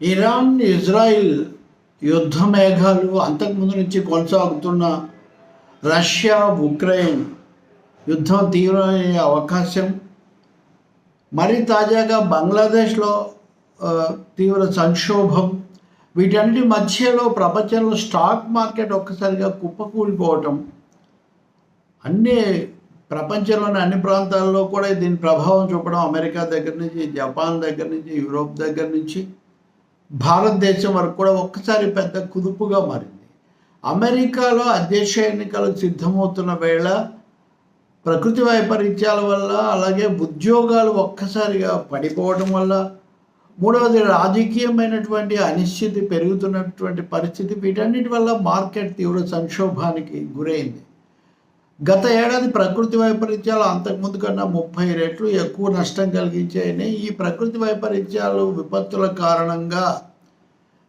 Iran Israel యుద్ధ మేఘాలు అంతకుముందు నుంచి కొనసాగుతున్న రష్యా ఉక్రెయిన్ యుద్ధం తీవ్రమయ్యే అవకాశం మరి తాజాగా బంగ్లాదేశ్లో తీవ్ర సంక్షోభం వీటన్నిటి మధ్యలో ప్రపంచంలో స్టాక్ మార్కెట్ ఒక్కసారిగా కుప్పకూలిపోవటం అన్ని ప్రపంచంలోని అన్ని ప్రాంతాల్లో కూడా దీని ప్రభావం చూపడం అమెరికా దగ్గర నుంచి జపాన్ దగ్గర నుంచి యూరోప్ దగ్గర నుంచి భారతదేశం వరకు కూడా ఒక్కసారి పెద్ద కుదుపుగా మారింది. అమెరికాలో అధ్యక్ష ఎన్నికలు సిద్ధమవుతున్న వేళ ప్రకృతి వైపరీత్యాల వల్ల అలాగే ఉద్యోగాలు ఒక్కసారిగా పడిపోవడం వల్ల మూడవది రాజకీయమైనటువంటి అనిశ్చితి పెరుగుతున్నటువంటి పరిస్థితి వీటన్నిటి వల్ల మార్కెట్ తీవ్ర సంక్షోభానికి గురైంది. గత ఏడాది ప్రకృతి వైపరీత్యాలు అంతకుముందు కన్నా ముప్పై రెట్లు ఎక్కువ నష్టం కలిగించాయని ఈ ప్రకృతి వైపరీత్యాలు విపత్తుల కారణంగా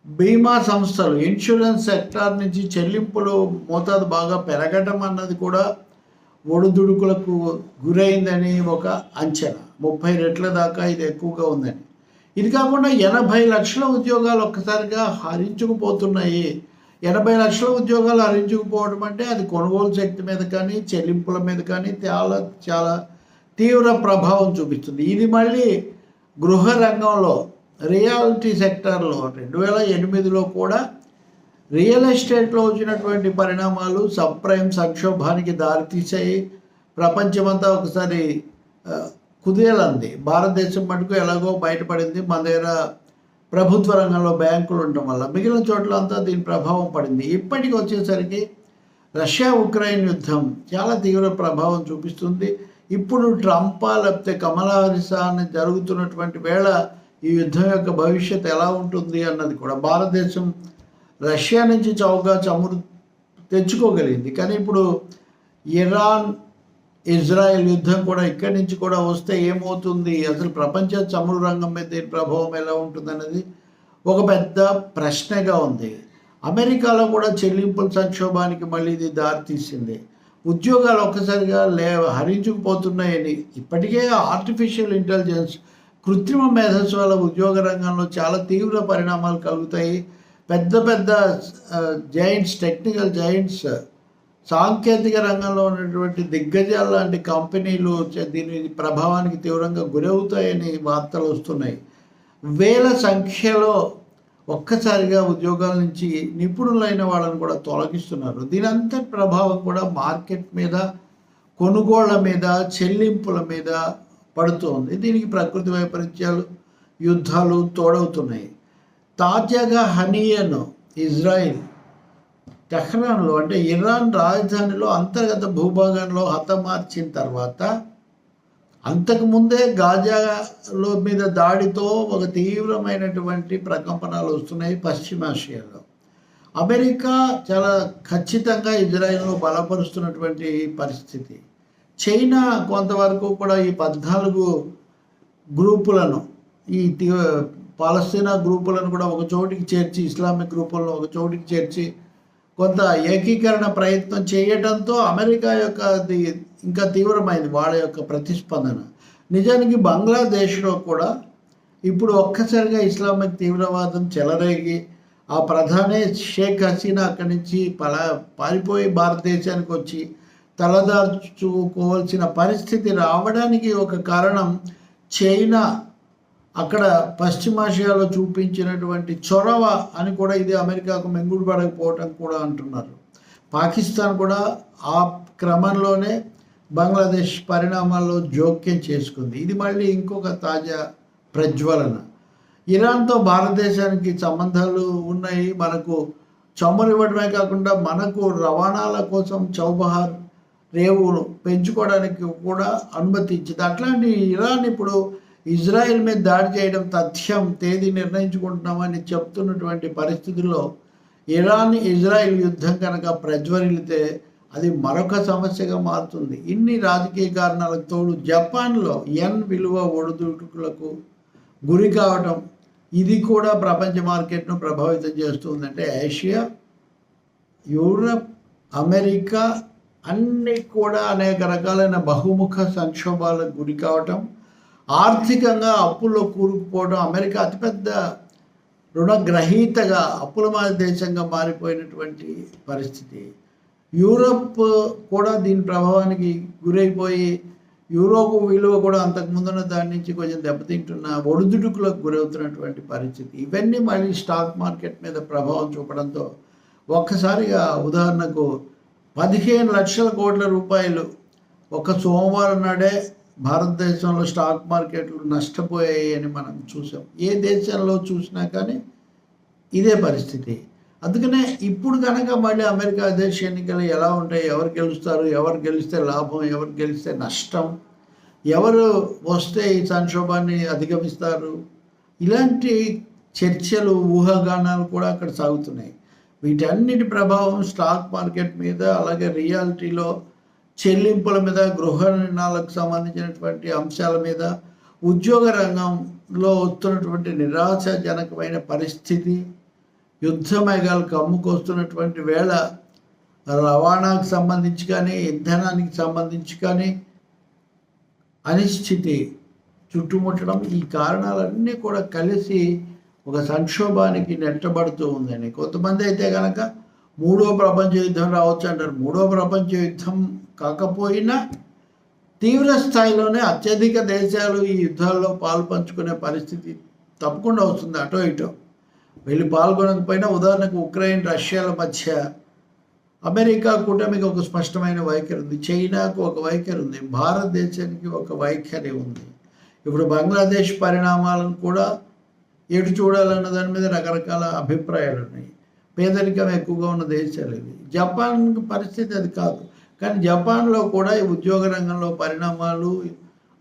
బీమా సంస్థలు ఇన్సూరెన్స్ సెక్టార్ నుంచి చెల్లింపులు మోతాదు బాగా పెరగడం అన్నది కూడా ఒడిదుడుకులకు గురైందని ఒక అంచనా. ముప్పై రెట్ల దాకా ఇది ఎక్కువగా ఉందని. ఇది కాకుండా ఎనభై లక్షల ఉద్యోగాలు ఒక్కసారిగా హరించుకుపోతున్నాయి. ఎనభై లక్షల ఉద్యోగాలు హరించుకుపోవడం అంటే అది కొనుగోలు శక్తి మీద కానీ చెల్లింపుల మీద కానీ చాలా చాలా తీవ్ర ప్రభావం చూపిస్తుంది. ఇది మళ్ళీ గృహ రంగంలో రియాలిటీ సెక్టార్లో రెండు వేల ఎనిమిదిలో కూడా రియల్ ఎస్టేట్లో వచ్చినటువంటి పరిణామాలు సబ్ప్రైమ్ సంక్షోభానికి దారితీసాయి ప్రపంచమంతా ఒకసారి కుదేలంది. భారతదేశం మటుకు ఎలాగో బయటపడింది. మన దగ్గర ప్రభుత్వ రంగంలో బ్యాంకులు ఉండటం వల్ల మిగిలిన చోట్ల అంతా దీని ప్రభావం పడింది. ఇప్పటికి వచ్చేసరికి రష్యా ఉక్రెయిన్ యుద్ధం చాలా తీవ్ర ప్రభావం చూపిస్తుంది. ఇప్పుడు ట్రంపా లేకపోతే కమలా హారిసా అని జరుగుతున్నటువంటి వేళ ఈ యుద్ధం యొక్క భవిష్యత్ ఎలా ఉంటుంది అన్నది కూడా భారతదేశం రష్యా నుంచి చౌకగా చమురు తెచ్చుకోగలిగింది. కానీ ఇప్పుడు ఇరాన్ ఇజ్రాయెల్ యుద్ధం కూడా ఇక్కడి నుంచి కూడా వస్తే ఏమవుతుంది? అసలు ప్రపంచ చమురు రంగం మీద దీని ప్రభావం ఎలా ఉంటుంది అనేది ఒక పెద్ద ప్రశ్నగా ఉంది. అమెరికాలో కూడా చెల్లింపుల సంక్షోభానికి మళ్ళీ ఇది దారితీసింది ఉద్యోగాలు ఒక్కసారిగా లే హరించుకుపోతున్నాయని ఇప్పటికే ఆర్టిఫిషియల్ ఇంటెలిజెన్స్ కృత్రిమ మేధస్సు వల్ల ఉద్యోగ రంగంలో చాలా తీవ్ర పరిణామాలు కలుగుతాయి. పెద్ద పెద్ద జైంట్స్ టెక్నికల్ జైంట్స్ సాంకేతిక రంగంలో ఉన్నటువంటి దిగ్గజాలు లాంటి కంపెనీలు దీని ప్రభావానికి తీవ్రంగా గురవుతాయని వార్తలు వస్తున్నాయి. వేల సంఖ్యలో ఒక్కసారిగా ఉద్యోగాల నుంచి నిపుణులైన వాళ్ళని కూడా తొలగిస్తున్నారు. దీని అంతటి ప్రభావం కూడా మార్కెట్ మీద కొనుగోళ్ళ మీద చెల్లింపుల మీద పడుతోంది దీనికి ప్రకృతి వైపరీత్యాలు యుద్ధాలు తోడవుతున్నాయి. తాజాగా హనియన్ ఇజ్రాయిల్ టెహ్రాన్లో అంటే ఇరాన్ రాజధానిలో అంతర్గత భూభాగంలో హతమార్చిన తర్వాత అంతకుముందే గాజాలో మీద దాడితో ఒక తీవ్రమైనటువంటి ప్రకంపనలు వస్తున్నాయి పశ్చిమాసియాలో అమెరికా చాలా ఖచ్చితంగా ఇజ్రాయెల్ను బలపరుస్తున్నటువంటి పరిస్థితి. చైనా కొంతవరకు కూడా ఈ పద్నాలుగు గ్రూపులను ఈ తీ- పాలస్తీనా గ్రూపులను కూడా ఒక చోటికి చేర్చి ఇస్లామిక్ గ్రూపులను ఒక చోటికి చేర్చి కొంత ఏకీకరణ ప్రయత్నం చేయడంతో అమెరికా యొక్క ఇంకా తీవ్రమైంది వాళ్ళ యొక్క ప్రతిస్పందన. నిజానికి బంగ్లాదేశ్లో కూడా ఇప్పుడు ఒక్కసారిగా ఇస్లామిక్ తీవ్రవాదం చెలరేగి ఆ ప్రధానే షేక్ హసీనా అక్కడి నుంచి పల పారిపోయి భారతదేశానికి వచ్చి తలదార్చుకోవాల్సిన పరిస్థితి రావడానికి ఒక కారణం చైనా అక్కడ పశ్చిమాసియాలో చూపించినటువంటి చొరవ అని కూడా ఇది అమెరికాకు మెంగుడు పడకపోవటం కూడా అంటున్నారు. పాకిస్తాన్ కూడా ఆ క్రమంలోనే బంగ్లాదేశ్ పరిణామాల్లో జోక్యం చేసుకుంది. ఇది మళ్ళీ ఇంకొక తాజా ప్రజ్వలన. ఇరాన్తో భారతదేశానికి సంబంధాలు ఉన్నాయి. మనకు చమురు ఇవ్వడమే కాకుండా మనకు రవాణాల కోసం చౌబహార్ రేవును పెంచుకోవడానికి కూడా అనుమతి ఇచ్చింది అట్లాంటి ఇరాన్ ఇప్పుడు ఇజ్రాయెల్ మీద దాడి చేయడం తథ్యం తేదీ నిర్ణయించుకుంటున్నామని చెప్తున్నటువంటి పరిస్థితుల్లో ఇరాన్ ఇజ్రాయెల్ యుద్ధం కనుక ప్రజ్వరిల్లితే అది మరొక సమస్యగా మారుతుంది. ఇన్ని రాజకీయ కారణాలకు తోడు జపాన్లో ఎన్ విలువ ఒడిదుడుకులకు గురి కావటం ఇది కూడా ప్రపంచ మార్కెట్ను ప్రభావితం చేస్తుందంటే ఏషియా యూరప్ అమెరికా అన్నీ కూడా అనేక రకాలైన బహుముఖ సంక్షోభాలకు గురి కావటం ఆర్థికంగా అప్పుల్లో కూరుకుపోవడం అమెరికా అతిపెద్ద రుణగ్రహీతగా అప్పుల దేశంగా మారిపోయినటువంటి పరిస్థితి. యూరప్ కూడా దీని ప్రభావానికి గురైపోయి యూరోప్ విలువ కూడా అంతకుముందున్న దాని నుంచి కొంచెం దెబ్బతింటున్న ఒడిదుడుకులకు గురవుతున్నటువంటి పరిస్థితి. ఇవన్నీ మళ్ళీ స్టాక్ మార్కెట్ మీద ప్రభావం చూపడంతో ఒక్కసారిగా ఉదాహరణకు పదిహేను లక్షల కోట్ల రూపాయలు ఒక సోమవారం నాడే భారతదేశంలో స్టాక్ మార్కెట్లు నష్టపోయాయి అని మనం చూసాం. ఏ దేశంలో చూసినా కానీ ఇదే పరిస్థితి. అందుకనే ఇప్పుడు కనుక మళ్ళీ అమెరికా అధ్యక్ష ఎన్నికలు ఎలా ఉంటాయి ఎవరు గెలుస్తారు ఎవరు గెలిస్తే లాభం ఎవరు గెలిస్తే నష్టం ఎవరు వస్తే ఈ సంక్షోభాన్ని అధిగమిస్తారు ఇలాంటి చర్చలు ఊహాగానాలు కూడా అక్కడ సాగుతున్నాయి. వీటన్నిటి ప్రభావం స్టాక్ మార్కెట్ మీద అలాగే రియాలిటీలో చెల్లింపుల మీద గృహ నిర్ణయాలకు సంబంధించినటువంటి అంశాల మీద ఉద్యోగ రంగంలో వస్తున్నటువంటి నిరాశాజనకమైన పరిస్థితి యుద్ధ మేఘాలు కమ్ముకొస్తున్నటువంటి వేళ రవాణాకు సంబంధించి కానీ ఇంధనానికి సంబంధించి కానీ అనిశ్చితి చుట్టుముట్టడం ఈ కారణాలన్నీ కూడా కలిసి ఒక సంక్షోభానికి నెట్టబడుతూ ఉందండి. కొంతమంది అయితే కనుక మూడో ప్రపంచ యుద్ధం రావచ్చు అంటారు. మూడో ప్రపంచ యుద్ధం కాకపోయినా తీవ్ర స్థాయిలోనే అత్యధిక దేశాలు ఈ యుద్ధాల్లో పాల్పంచుకునే పరిస్థితి తప్పకుండా వస్తుంది. అటో ఇటో. వీళ్ళు పాల్గొనకపోయినా ఉదాహరణకు ఉక్రెయిన్ రష్యాల మధ్య అమెరికా కూటమికి ఒక స్పష్టమైన వైఖరి ఉంది. చైనాకు ఒక వైఖరి ఉంది. భారతదేశానికి ఒక వైఖరి ఉంది. ఇప్పుడు బంగ్లాదేశ్ పరిణామాలను కూడా ఎటు చూడాలన్న దాని మీద రకరకాల అభిప్రాయాలు ఉన్నాయి. పేదరికం ఎక్కువగా ఉన్న దేశాలు ఇవి. జపాన్ పరిస్థితి అది కాదు. కానీ జపాన్లో కూడా ఈ ఉద్యోగ రంగంలో పరిణామాలు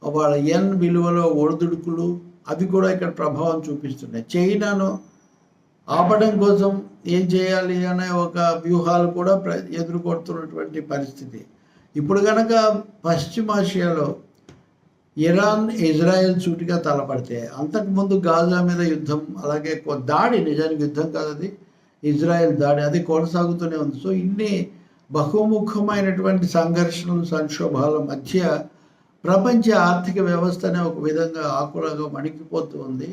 వాళ్ళ ఎన్ విలువలో ఒడిదుడుకులు అవి కూడా ఇక్కడ ప్రభావం చూపిస్తున్నాయి. చైనాను ఆపడం కోసం ఏం చేయాలి అనే ఒక వ్యూహాలు కూడా ఎదుర్కొడుతున్నటువంటి పరిస్థితి. ఇప్పుడు కనుక పశ్చిమాసియాలో ఇరాన్ ఇజ్రాయెల్ సూటిగా తలపడితే అంతకుముందు గాజా మీద యుద్ధం అలాగే దాడి నిజానికి యుద్ధం కాదు అది ఇజ్రాయెల్ దాడి అది కొనసాగుతూనే ఉంది. సో ఇన్ని బహుముఖమైనటువంటి సంఘర్షణలు సంక్షోభాల మధ్య ప్రపంచ ఆర్థిక వ్యవస్థనే ఒక విధంగా ఆకులగా మణికిపోతూ ఉంది.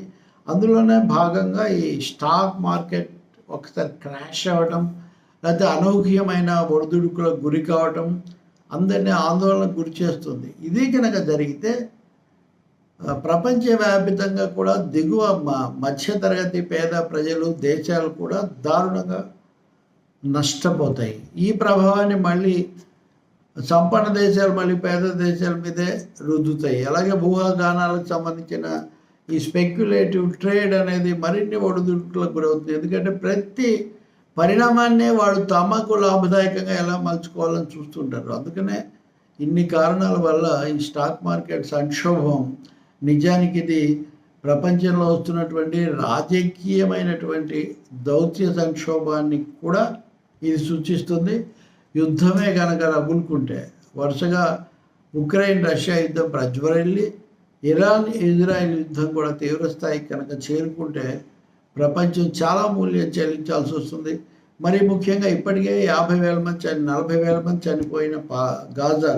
అందులోనే భాగంగా ఈ స్టాక్ మార్కెట్ ఒకసారి క్రాష్ అవ్వటం లేకపోతే అనూహ్యమైన ఒడిదుడుకులకు గురి కావటం అందరినీ ఆందోళనకు గురి చేస్తుంది. ఇది కనుక జరిగితే ప్రపంచవ్యాపితంగా కూడా దిగువ మధ్యతరగతి పేద ప్రజలు దేశాలు కూడా దారుణంగా నష్టపోతాయి. ఈ ప్రభావాన్ని మళ్ళీ సంపన్న దేశాలు మళ్ళీ పేద దేశాల మీదే రుద్దుతాయి. అలాగే భూగానాలకు సంబంధించిన ఈ స్పెక్యులేటివ్ ట్రేడ్ అనేది మరిన్ని ఒడిదుడుకులకు గురవుతుంది. ఎందుకంటే ప్రతి పరిణామాన్నే వాళ్ళు తమకు లాభదాయకంగా ఎలా మలుచుకోవాలని చూస్తుంటారు. అందుకనే ఇన్ని కారణాల వల్ల ఈ స్టాక్ మార్కెట్ సంక్షోభం నిజానికి ఇది ప్రపంచంలో వస్తున్నటువంటి రాజకీయమైనటువంటి దౌత్య సంక్షోభాన్ని కూడా ఇది సూచిస్తుంది. యుద్ధమే కనుక రగులుకుంటే వరుసగా ఉక్రెయిన్ రష్యా యుద్ధం ప్రజ్వరెళ్ళి ఇరాన్ ఇజ్రాయెల్ యుద్ధం కూడా తీవ్రస్థాయికి కనుక చేరుకుంటే ప్రపంచం చాలా మూల్యం చెల్లించాల్సి వస్తుంది. మరి ముఖ్యంగా ఇప్పటికే యాభై వేల మంది చని నలభై వేల మంది చనిపోయిన పా గాజా